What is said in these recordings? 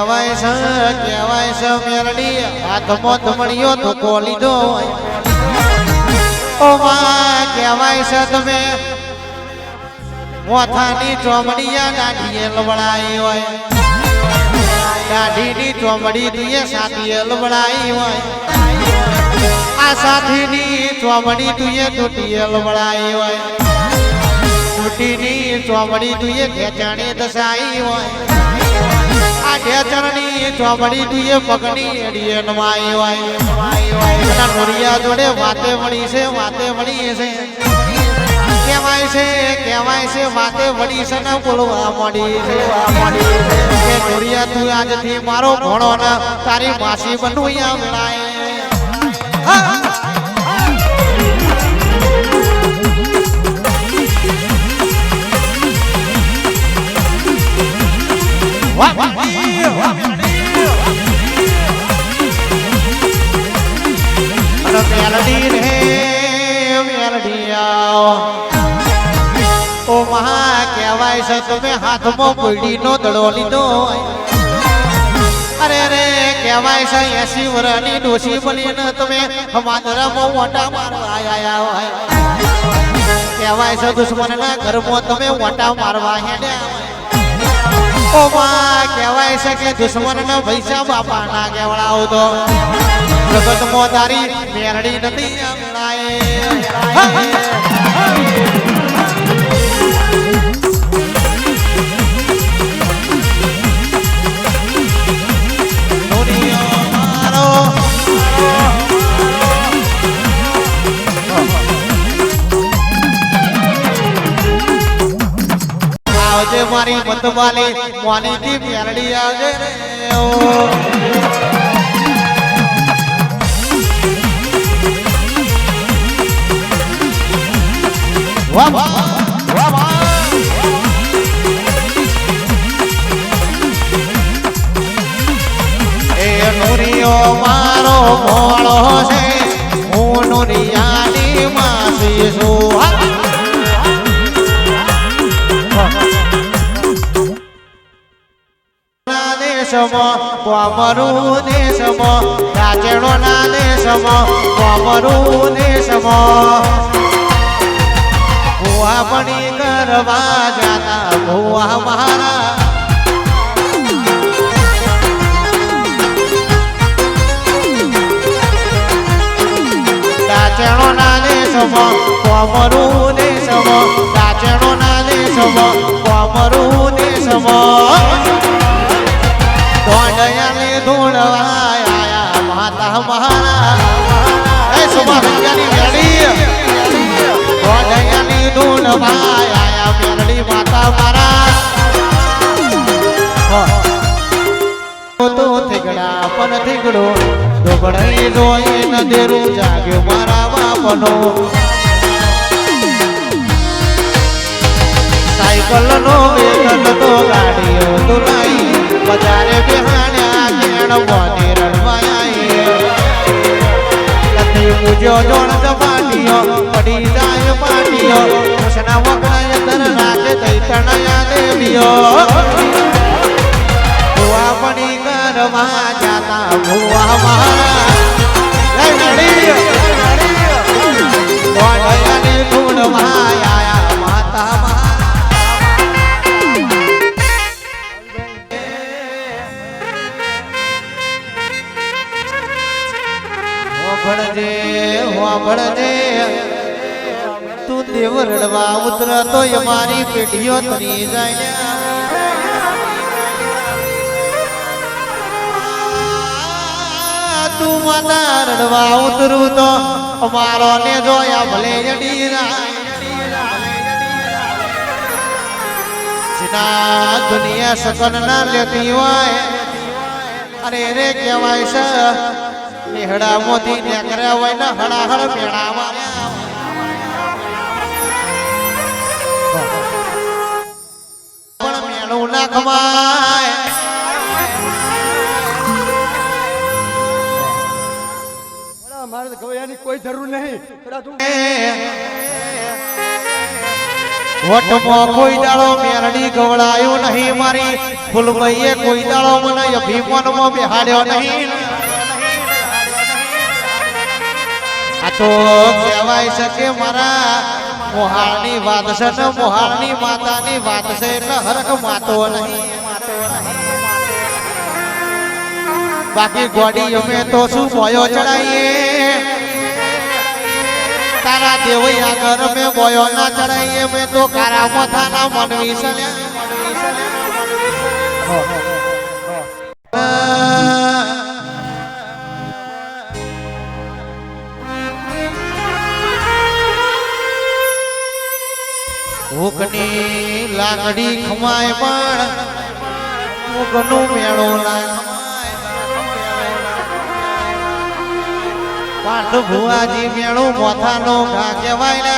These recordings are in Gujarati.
કહેવાય છે કહેવાય છે, મેરડી. હાથમાં ધમણીયો તો કોલી હોય. ઓ માં કહેવાય છે તમે, મોથાની ચોમડીયા દાઢીએ લવડાઈ હોય. દાઢીની ચોમડી દીએ સાથીએ લવડાઈ હોય. આ સાથીની ચોમડી તુએ તૂટીએ લવડાઈ હોય. તૂટીની ચોમડી તુએ ખેંચાણે દસાઈ હોય. આ ઢેચણની ચોમડી તુએ પગની એડીએ, નમાઈ હોય નોરિયા જોડે વાતે વળી છે, વાતે વળી છે. કહેવાય છે કહેવાય છે, વાતે વળી છે ને બોલવા મળી છે. કે નોરિયા, તું આજથી મારો ભણો ને તારી માસી બનવું અહીંયા હા. મેલડી ઓ મહા, કહેવાય છે, તમે હાથમાં પીડીનો દડો લીધો. અરે રે કહેવાય છે, એસી વરની ડોશી બનીને તમે માદરામાં મોટા મારવા આયા કહેવાય છે, દુશ્મનના ઘરમાં તમે મોટા મારવા હેડ્યા હોય કહેવાય છે કે દુશ્મનના પૈસા બાપા ના તો. જગત મોદારી મેરડી નથી આમળાએ આવજે મારી મતવાલી મોનીજી મેરડી આવજે રે. ઓ વાહ વાહ એ ના દેશમાં કોમરું દેશમાં રાજણો ના દેશમાં કોમરું દેશમાં ભુવા પણી કરવા જાતા, ભુવા મારા દાચણો ના ના દેશમાં કોમરું દેશમાં દોંડયાને ધૂળવા આયા માતા મહારા એ સુમા સંજ્ઞાની મેળી. દોંડયાની ધૂળવા આયા મેરડી માતા મારા તો થીગડા પણ થીગડો દોગડાઈ જોઈ નદેરું મારા બાપનો. સાયકલ નો વેતન તો ગાડીઓ તુલાઈ બજારે બિહાણ્યા કેણ બોને લતી પૂજો જોણ સપાટીઓ પડી જાય પાટીઓ કૃષ્ણ વગણાય તર રાખે ચૈતણયા દેવીઓ. ભુવા પડી કરવા જાતા ભુવા મારા ધૂળમાં હોભળજે તું દેવ રડવા ઉતર તો મારી પેઢીઓ તરી જાય તું માતા રડવા ઉતરું તો અમારો ને જોયા ભલે જડી જીના દુનિયા સકન ના લેતી હોય. અરે રે કહેવાય છે નેહડા મોતી નેકર્યા હોય ને હડાહડ મેળા પણ મેળું ના કમાય મારે ગવૈયાની કોઈ જરૂર નહીં. વટમાં કોઈ દાડો મેરડી ગવડાયો નહીં મારી. ફૂલભાઈએ કોઈ દાડો મને અભિમાનમાં બેહાડ્યો નહીં. આ તો કહેવાય છે કે મારા મોહાળની વાત છે ને મોહાળની માતાની વાત છે એટલે હરક માતો નહીં. બાકી ગોડી અમે તો શું મોયો ચડાઈએ? તારા દેવી આગળ મેં મોયો ના ચડાઈએ. મેં તો કારા મથાના મનવી ભૂખની લાકડી ખમાય પણ ભૂખનું મેળો પાઠ ભુવાજી મેળો મોથાનો ઘા કહેવાય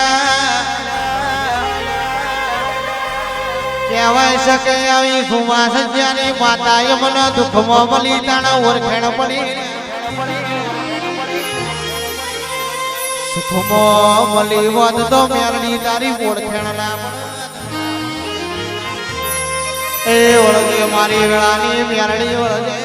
કહેવાય છે કે આવી સુવાસ જ્યાંની માતાએ મને દુઃખમાં મળી, તાણા ઓરખેણ પડી. સુખમાં મળી વધ તો મેરડી તારી ઓળખેણ ના. એ ઓળખે મારી વેળાની મેરડી ઓળખે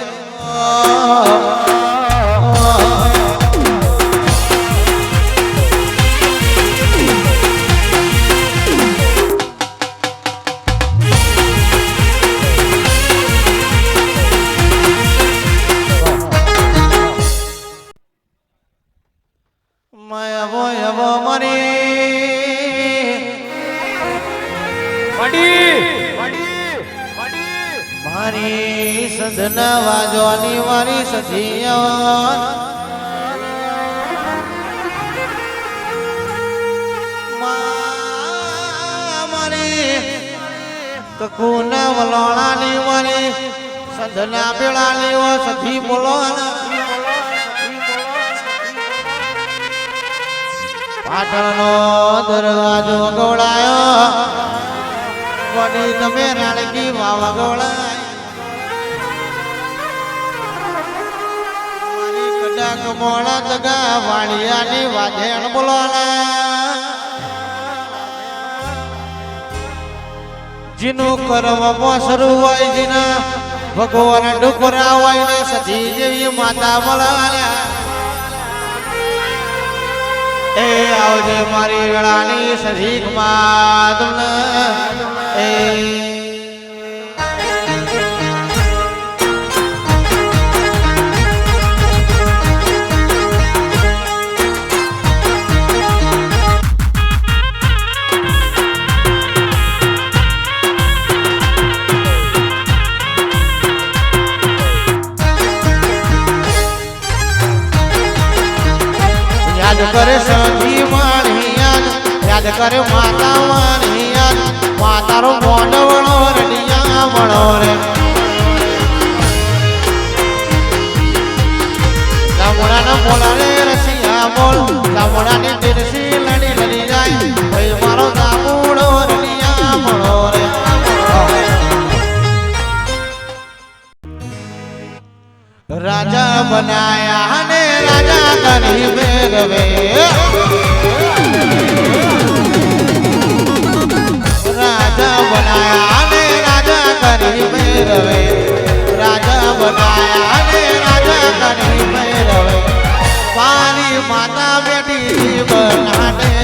વાજવાની મારી સખીયા મારી કકુના વલોણાની મારી સદના બેળાની ઓ સધી બોલો પાટણનો દરવાજો ગોળાયો. વડી તમે રાણકી વાવા ગોળાય. કડાક જગા વાણિયાની વાજેણ બોલવાના. જીનું કરવામાં શરૂ હોય જીના, ભગવાન ડુકરા હોય ને સતી જેવી માતા મળ્યા એ આવજે મારી વેળાની સજીકમાં એ યાદ કરે સખી માણી યાદ કરે માતા યાદ. માતારો મોડવણો રડિયા વણો રે. ચામડાના બોલા રે, રસિયા બોલ. ગામડાની તિરસી લડી લડી જાય. ભાઈ, મારો ગામડો રડિયા વણો રે. રાજા બનાયા ને ભેરવે રાજા બનાયા ને રાજા કરી ભેરવે રાજા બનાયા ને રાજા કરી ભેરવે પાણી માતા બેટી બનાને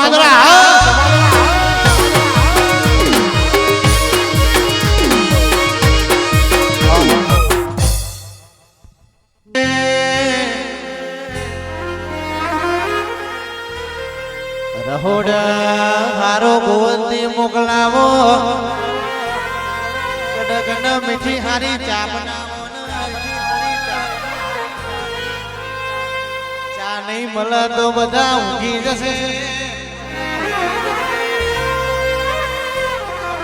સમાદરા રહોડા, હારો ગોવંદી મોકલાવો. કડકન મીઠી હારી ચા બનાવો ચા નહીં મળે તો બધા ઊંઘી જશે.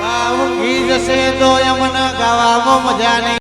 આ ઊંઘી જશે તો એમને ગાવામાં મજા નહીં